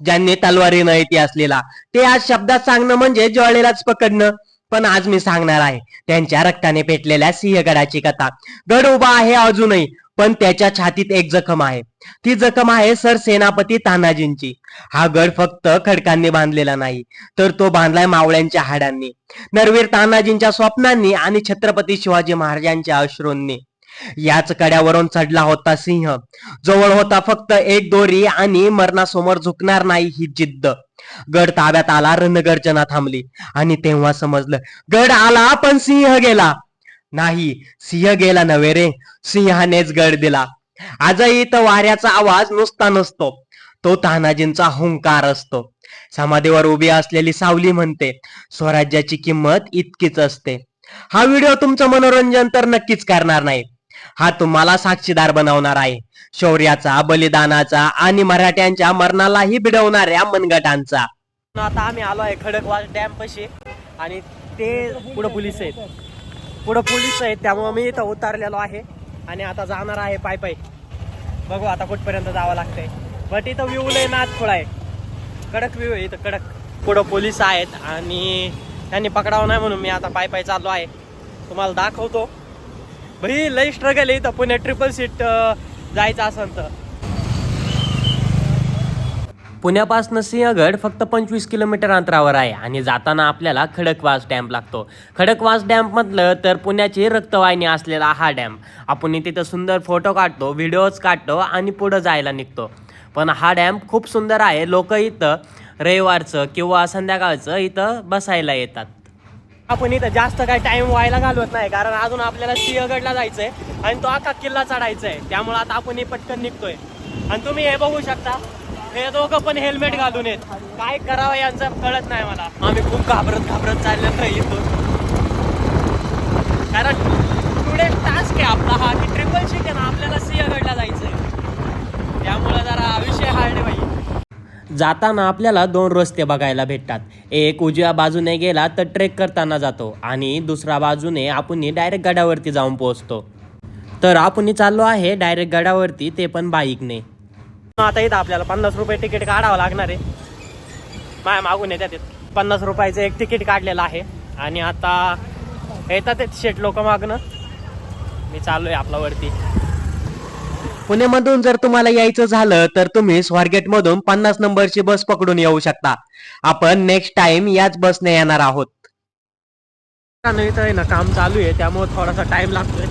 ज्यांनी तलवारीनं इतिहास असलेला. ते आज शब्दात सांगणं म्हणजे ज्वाळेलाच पकडणं. पण आज मी सांगणार आहे त्यांच्या रक्ताने पेटलेल्या सिंहगडाची कथा. गड उभा आहे अजूनही पण त्याच्या छातीत एक जखम आहे. ती जखम आहे सर सेनापती तानाजींची हा गड फक्त खडकांनी बांधलेला नाही तर तो बांधलाय मावळ्यांच्या हाडांनी. नरवीर तानाजींच्या स्वप्नांनी आणि छत्रपती शिवाजी महाराजांच्या अश्रूंनी. याच कड्यावरून चढला होता सिंह. जवळ होता फक्त एक दोरी आणि मरणासमोर झुकणार नाही ही जिद्द. गड ताब्यात आला रणगर्जना थांबली आणि तेव्हा समजलं गड आला पण सिंह गेला. नाही सिंह गेला नव्हे रे. सिंहानेच गड दिला. आजही तर वाऱ्याचा आवाज नुसता नसतो. तो तानाजींचा हुंकार असतो. समाधीवर उभी असलेली सावली म्हणते स्वराज्याची किंमत इतकीच असते. हा व्हिडिओ तुमचं मनोरंजन तर नक्कीच करणार नाही. हा तुम्हाला साक्षीदार बनवणार आहे. शौर्याचा बलिदानाचा आणि मराठ्यांच्या मरणालाही बिडवणाऱ्या मनगटांचा. आता आम्ही आलो आहे खडकवाल डॅम पशी आणि ते पुढं पोलीस आहेत. पुढं पोलीस आहेत त्यामुळे मी इथं उतारलेलो आहे आणि आता जाणार आहे पाय पाय. बघू आता कुठपर्यंत जावं लागतंय. बट इथं व्ह्यू लय नाच खोळा आहे. कडक व्ह्यू आहे इथं कडक. पुढं पोलीस आहेत आणि त्यांनी पकडावं नाही म्हणून मी आता पाय पाय चाललो आहे. तुम्हाला दाखवतो. भाई लई स्ट्रगल आहे इथं. पुणे ट्रिपल सीट जायचं असेल तर. पुण्यापासून सिंहगड फक्त पंचवीस किलोमीटर अंतरावर आहे आणि जाताना आपल्याला खडकवास डॅम लागतो. खडकवास डॅम म्हटलं तर पुण्याची रक्तवाहिनी असलेला हा डॅम. आपण तिथं सुंदर फोटो काढतो व्हिडिओज काढतो आणि पुढं जायला निघतो. पण हा डॅम खूप सुंदर आहे. लोक इथं रविवारचं किंवा संध्याकाळचं इथं बसायला येतात. आपण इथं जास्त काही टाइम व्हायला घालवत नाही कारण अजून आपल्याला सिंहगडला जायचंय आणि तो अख्खा किल्ला चढायचा आहे त्यामुळे आता आपण हे पटकन निघतोय. आणि तुम्ही हे बघू शकता हे दोघं पण हेल्मेट घालून येत काय करावं यांचं कळत नाही मला. आम्ही खूप घाबरत घाबरत चाललेलो येतो इथून. कारण टुडे टास्क आहे आपला हा की ट्रिपल शीट आहे ना आपल्याला सिंहगडला जायचंय. त्यामुळे जरा विषय हार्ड जाताना आपल्याला दोन रस्ते बघायला भेटतात. एक उजव्या बाजूने गेला तर ट्रेक करताना जातो आणि दुसऱ्या बाजूने आपण डायरेक्ट गडावरती जाऊन पोहोचतो. तर आपण चाललो आहे डायरेक्ट गडावरती ते पण बाईकने. आता इथं आपल्याला पन्नास रुपये तिकीट काढावं लागणार आहे. माया मागून येतात पन्नास रुपयाचं एक तिकीट काढलेलं आहे. आणि आता येतात शेट लोक मागणं. मी चालू आहे आपल्यावरती वरती. पुण्यामधून जर तुम्हाला यायचं झालं तर तुम्ही स्वारगेट मधून पन्नास नंबरची बस पकडून येऊ शकता. आपण नेक्स्ट टाइम याच बसने येणार आहोत. आहे ना काम चालू आहे त्यामुळे थोडासा टाइम लागतोय.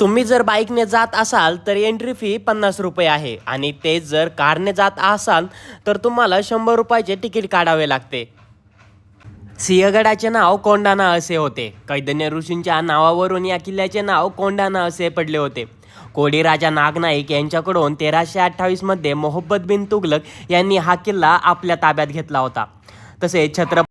तुम्ही जर बाईकने जात असाल तर एंट्री फी पन्नास रुपये आहे. आणि ते जर कारने जात असाल तर तुम्हाला शंभर रुपयाचे तिकीट काढावे लागते. सिंहगडाचे नाव कोंडाणा असे होते. कैदन्य ऋषींच्या नावावरून या किल्ल्याचे नाव कोंडाणा असे पडले होते. कोडी राजा नागनाईक यांच्याकडून तेराशे अठ्ठावीसमध्ये मोहब्बत बिन तुगलक यांनी हा किल्ला आपल्या ताब्यात घेतला होता. तसेच छत्र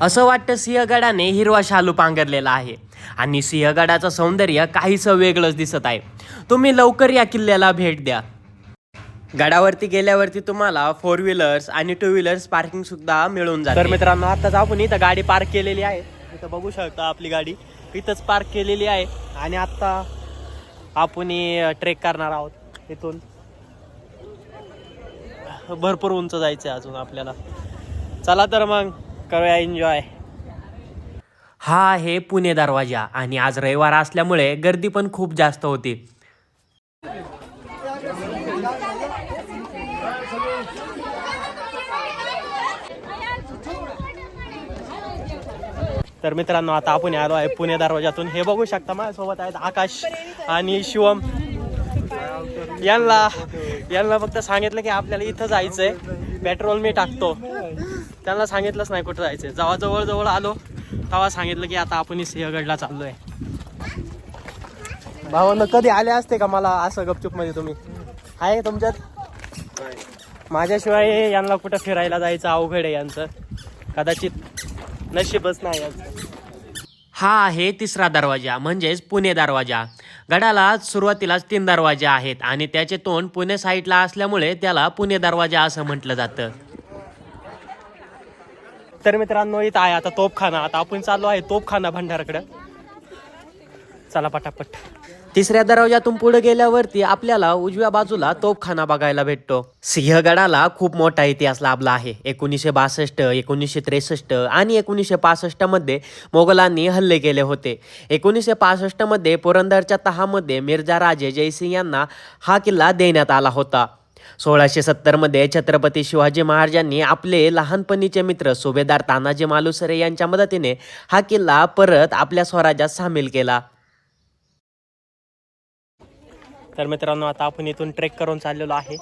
असं वाटतं सिंहगडाने हिरवा शालू पांघरलेला आहे. आणि सिंहगडाचं सौंदर्य काहीसं वेगळंच दिसत आहे. तुम्ही लवकर या किल्ल्याला भेट द्या. गडावरती गेल्यावरती तुम्हाला फोर व्हीलर्स आणि टू व्हीलर्स पार्किंग सुद्धा मिळून तर जाते मित्रांनो आताच आपण इथं गाडी पार्क केलेली आहे. इथं बघू शकता आपली गाडी. इथंच पार्क केलेली आहे. आणि आत्ता आपण ट्रेक करणार आहोत इथून. भरपूर उंच जायचं आहे अजून आपल्याला. चला तर मग करूया एन्जॉय हा आहे पुणे दरवाजा आणि आज रविवार असल्यामुळे गर्दी पण खूप जास्त होती. तर मित्रांनो आता आपण आलो आहे पुणे दरवाजातून हे बघू शकता माझ्यासोबत आहेत आकाश आणि शिवम. यांना यांना फक्त सांगितलं की आपल्याला इथं जायचंय. पेट्रोल मी टाकतो. त्यांना सांगितलंच नाही कुठं जायचंय. जेव्हा जवळ जवळ आलो तेव्हा सांगितलं की आता आपण सिंहगडला चाललोय. भावानं कधी आले असते का मला असं गपचूपमध्ये तुम्ही? आहे तुमच्यात? माझ्याशिवाय यांना कुठं फिरायला जायचं अवघड आहे यांचं. कदाचित नशीबच नाही हा आहे तिसरा दरवाजा म्हणजेच पुणे दरवाजा. गडाला सुरुवातीलाच तीन दरवाजे आहेत आणि त्याचे तोंड पुणे साईडला असल्यामुळे त्याला पुणे दरवाजा असं म्हटलं जातं. तर मित्रांनो इथं आहे आता तोपखाना आता आपण चाललो आहे तोपखाना भंडाराकडं. चला पटापट. तिसऱ्या दरवाजातून पुढे गेल्यावरती आपल्याला उजव्या बाजूला तोपखाना बघायला भेटतो. सिंहगडाला खूप मोठा इतिहास लाभला आहे. एकोणीसशे बासष्ट एकोणीसशे त्रेसष्ट आणि एकोणीसशे पासष्टमध्ये मोगलांनी हल्ले केले होते. एकोणीसशे पासष्टमध्ये पुरंदरच्या तहामध्ये मिर्झा राजे जयसिंग यांना हा किल्ला देण्यात आला होता. सोळाशे सत्तरमध्ये छत्रपती शिवाजी महाराजांनी आपले लहानपणीचे मित्र सुभेदार तानाजी मालुसरे यांच्या मदतीने हा किल्ला परत आपल्या स्वराज्यात सामील केला. तर मित्रांनो आता आपण इथून ट्रेक करून चाललेलो आहे.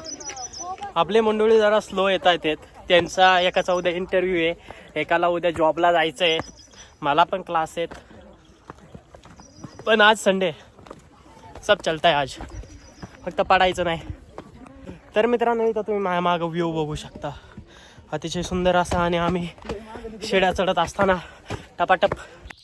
आपले मंडळी जरा स्लो येत आहेत. त्यांचा एकाचा उद्या इंटरव्ह्यू आहे. एकाला उद्या जॉबला जायचं आहे मला पण क्लास आहेत. पण आज संडे सब चलता आहे आज. फक्त पडायचं नाही. तर मित्रांनो इथं तुम्ही माझ्या मागं व्ह्यू बघू शकता. अतिशय सुंदर असा आणि आम्ही शेड्या चढत असताना टपाटप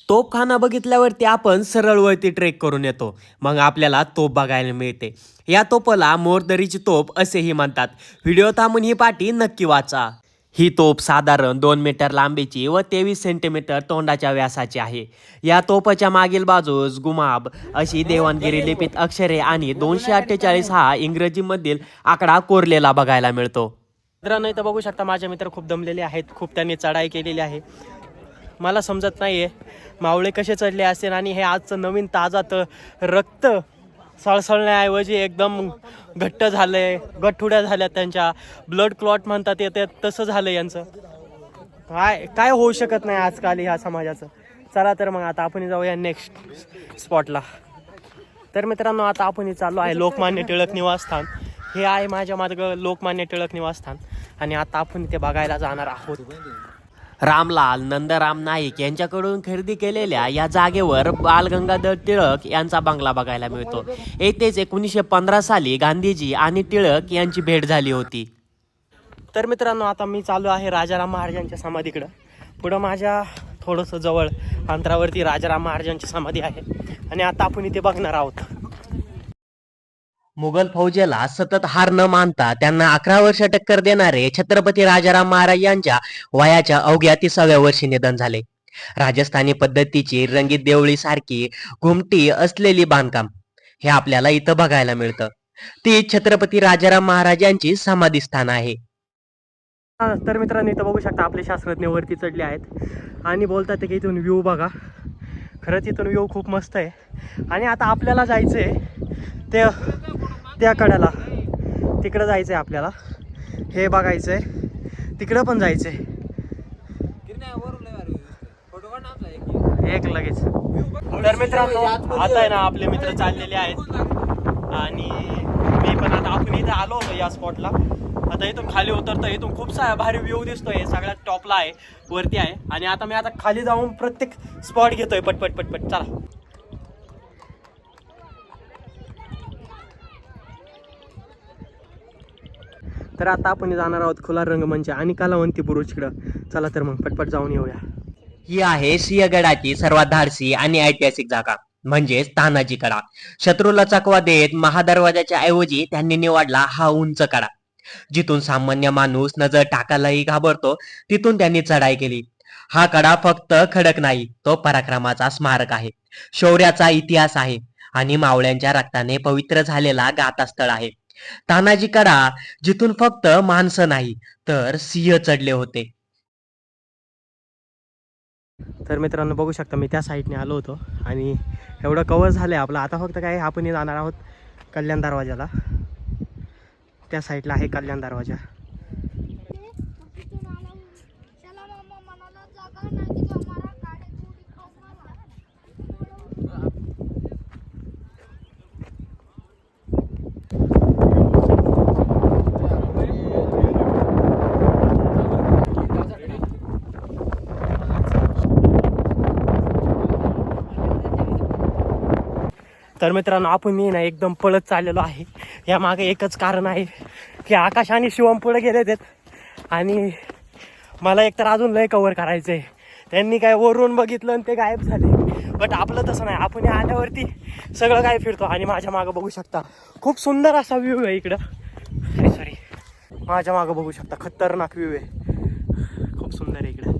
तोपखाना बघितल्यावरती आपण सरळ वरती ट्रेक करून येतो. मग आपल्याला तोप बघायला मिळते. या तोपला मोरदरीची तोप असेही म्हणतात. व्हिडिओ थांबून ही पाठी नक्की वाचा. ही तोप साधारण दोन मीटर लांबीची व तेवीस सेंटीमीटर तोंडाच्या व्यासाची आहे. या तोपच्या मागील बाजूस गुमाब अशी देवाणगिरी लिपीत अक्षरे आणि दोनशे अठ्ठेचाळीस हा इंग्रजीमधील आकडा कोरलेला बघायला मिळतो. मित्रांनो इथं बघू शकता माझे मित्र खूप दमलेले आहेत. खूप त्यांनी चढाई केलेली आहे. मला समजत नाही आहे मावळे कसे चढले असेल आणि हे आजचं नवीन ताजात रक्त सळसळण्याऐवजी एकदम घट्ट झालं आहे गठुड्या झाल्या त्यांच्या. ब्लड क्लॉट म्हणतात येते तसं झालं यांचं. काय काय होऊ शकत नाही आजकाल ह्या समाजाचं. चला तर मग आता आपण जाऊया नेक्स्ट स्पॉटला तर मित्रांनो आता आपण चाललो आहे लोकमान्य टिळक निवासस्थान. हे आहे माझ्या मार्ग लोकमान्य टिळक निवासस्थान. आणि आता आपण इथे बघायला जाणार आहोत. रामलाल नंदराम नाईक यांच्याकडून खरेदी केलेल्या या जागेवर बालगंगाधर टिळक यांचा बंगला बघायला मिळतो. येथेच एकोणीसशे पंधरा साली गांधीजी आणि टिळक यांची भेट झाली होती. तर मित्रांनो आता मी चालू आहे राजाराम महाराजांच्या समाधीकडं. पुढं माझ्या थोडंसं जवळ अंतरावरती राजाराम महाराजांची समाधी आहे. आणि आता आपण इथे बघणार आहोत. मुघल फौजेला सतत हार न मानता त्यांना अकरा वर्ष टक्कर देणारे छत्रपती राजाराम महाराज यांच्या वयाच्या अवघ्या तिसाव्या वर्षी निधन झाले. राजस्थानी पद्धतीची रंगीत देवळी सारखी घुमटी असलेली बांधकाम हे आपल्याला इथं बघायला मिळतं. ती छत्रपती राजाराम महाराज यांची समाधी स्थान आहे. हा, तर मित्रांनो इथं बघू शकता आपले शास्त्रज्ञ वरती चढले आहेत. आणि बोलतात की इथून व्ह्यू बघा. खरंच इथून व्ह्यू खूप मस्त आहे. आणि आता आपल्याला जायचं आहे त्या कड्याला. तिकडं जायचं आहे आपल्याला. हे बघायचं आहे तिकडं पण जायचं आहे. एक. लगेच. तर मित्रांनो आता आहे ना आपले मित्र चाललेले आहेत. आणि मी पण आता आपण इथे आलो होतो या स्पॉटला आता इथून खाली उतरतो इथून खूप सा भारी व्ह्यू दिसतोय. सगळ्यात टॉपला आहे. वरती आहे. आणि आता मी आता खाली जाऊन प्रत्येक स्पॉट घेतोय. पटपट पटपट चला. तर आता आपण जाणार आहोत खुला रंगमंच आणि कलावंती बुरुजकडं चला तर मग पटपट जाऊन येऊया. ही आहे सिंहगडाची सर्वात धाडसी आणि ऐतिहासिक जागा म्हणजेच तानाजी कडा शत्रूला चकवा देत महादरवाजाच्या ऐवजी त्यांनी निवडला हा उंच कडा जिथून सामान्य माणूस नजर टाकायलाही घाबरतो तिथून त्यांनी चढाई केली. हा कडा फक्त खडक नाही तो पराक्रमाचा स्मारक आहे. शौर्याचा इतिहास आहे आणि मावळ्यांच्या रक्ताने पवित्र झालेला गाथास्थळ आहे. तानाजी कडा जिथून फक्त माणसं नाही तर सिंह चढले होते. तर मित्रांनो बघू शकता मी त्या साईडने आलो होतो आणि एवढं कवर झालं आहे आपलं. आता फक्त काय आपण जाणार आहोत कल्याण दरवाजाला त्या साईडला आहे कल्याण दरवाजा चला मामा मनाला जागा नाही की हमारा काढे चोरी खाऊंगा तर मित्रांनो आपण मी ना एकदम पळत चाललेलो आहे. या मागे एकच कारण आहे की आकाश आणि शिवम पुढे गेले आहेत. आणि मला एकतर अजून लय कवर करायचं आहे त्यांनी काय वरून बघितलं आणि ते गायब झाले. बट आपलं तसं नाही. आपण या आल्यावरती सगळं काय फिरतो आणि माझ्या मागं बघू शकता. खूप सुंदर असा व्ह्यू आहे इकडं. सॉरी सॉरी माझ्या मागं बघू शकता. खतरनाक व्ह्यू आहे. खूप सुंदर आहे इकडं.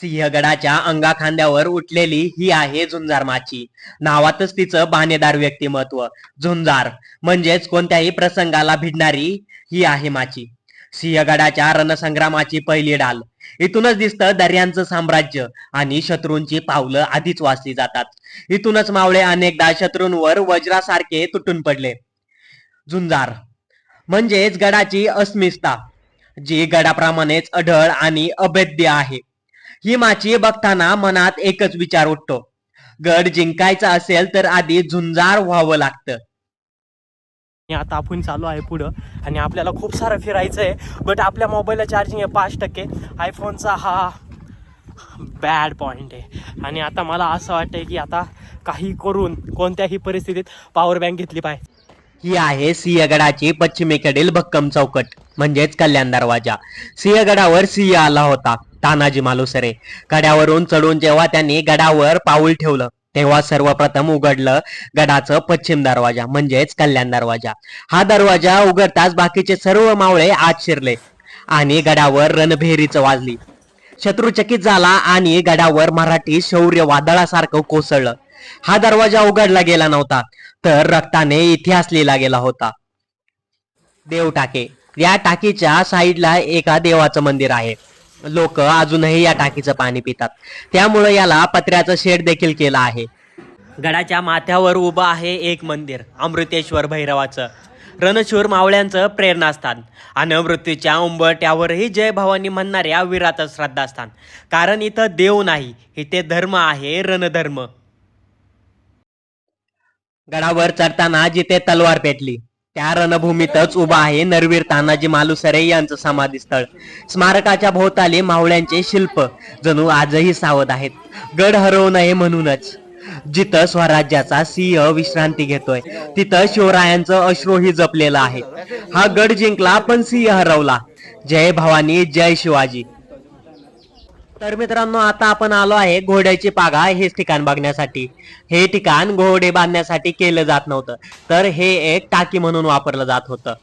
सिंहगडाच्या अंगाखांद्यावर उठलेली ही आहे झुंजार माची. नावातच तिचं बानेदार व्यक्तिमत्व. झुंजार म्हणजेच कोणत्याही प्रसंगाला भिडणारी ही आहे माची. सिंहगडाच्या रणसंग्रामाची पहिली डाल. इथूनच दिसतं दर्यांचं साम्राज्य आणि शत्रूंची पावलं आधीच वाचली जातात. इथूनच मावळे अनेकदा शत्रूंवर वज्रासारखे तुटून पडले. झुंजार म्हणजेच गडाची अस्मिता जी गडाप्रमाणेच अढळ आणि अभेद्य आहे. ही माची बघताना मनात एकच विचार उठतो. गड जिंकायचा असेल तर आधी झुंजार व्हावं लागतं. आता आपण चालू आहे पुढं आणि आपल्याला खूप सारं फिरायचं आहे बट आपल्या मोबाईलला चार्जिंग आहे पाच टक्के. आयफोनचा हा बॅड पॉईंट आहे. आणि आता मला असं वाटतंय की आता काही करून कोणत्याही परिस्थितीत पॉवर बँक घेतली पाहिजे. ही आहे सिंहगडाची पश्चिमेकडील भक्कम चौकट म्हणजेच कल्याण दरवाजा. सिंहगडावर सिंह आला होता. तानाजी मालुसरे. गड्यावरून चढून जेव्हा त्यांनी गडावर पाऊल ठेवलं तेव्हा सर्वप्रथम उघडलं गडाचं पश्चिम दरवाजा म्हणजेच कल्याण दरवाजा. हा दरवाजा उघडताच बाकीचे सर्व मावळे आत शिरले आणि गडावर रणभेरीच वाजली. शत्रुचकित झाला आणि गडावर मराठी शौर्य वादळासारखं कोसळलं. हा दरवाजा उघडला गेला नव्हता तर रक्ताने इतिहास लिहिला गेला होता. देव टाके. या टाकीच्या साईडला एका देवाचं मंदिर आहे. लोक अजूनही या टाकीचं पाणी पितात. त्यामुळे याला पत्र्याचं शेड देखील केलं आहे. गडाच्या माथ्यावर उभं आहे एक मंदिर अमृतेश्वर भैरवाचं. रणशूर मावळ्यांचं प्रेरणास्थान आणि मृत्यूच्या उंबरट्यावरही जय भवानी म्हणणाऱ्या वीराचं श्रद्धास्थान. कारण इथं देव नाही इथे धर्म आहे रणधर्म. गडावर चढताना जिथे तलवार पेटली त्या रणभूमीतच उभा आहे नरवीर तानाजी मालुसरे यांचं समाधी स्थळ स्मारकाच्या भोवताली मावळ्यांचे शिल्प. जणू आजही सावध आहेत. गड हरवू नये म्हणूनच. जिथं स्वराज्याचा सिंह विश्रांती घेतोय तिथं शिवरायांचं अश्रूही जपलेलं आहे. हा गड जिंकला पण सिंह हरवला. जय भवानी जय शिवाजी. तर मित्रांनो आता आपण आलो आहे घोड्याची पागा हेच ठिकाण बघण्यासाठी. हे ठिकाण घोडे बांधण्यासाठी केलं जात नव्हतं. तर हे एक टाकी म्हणून वापरलं जात होतं.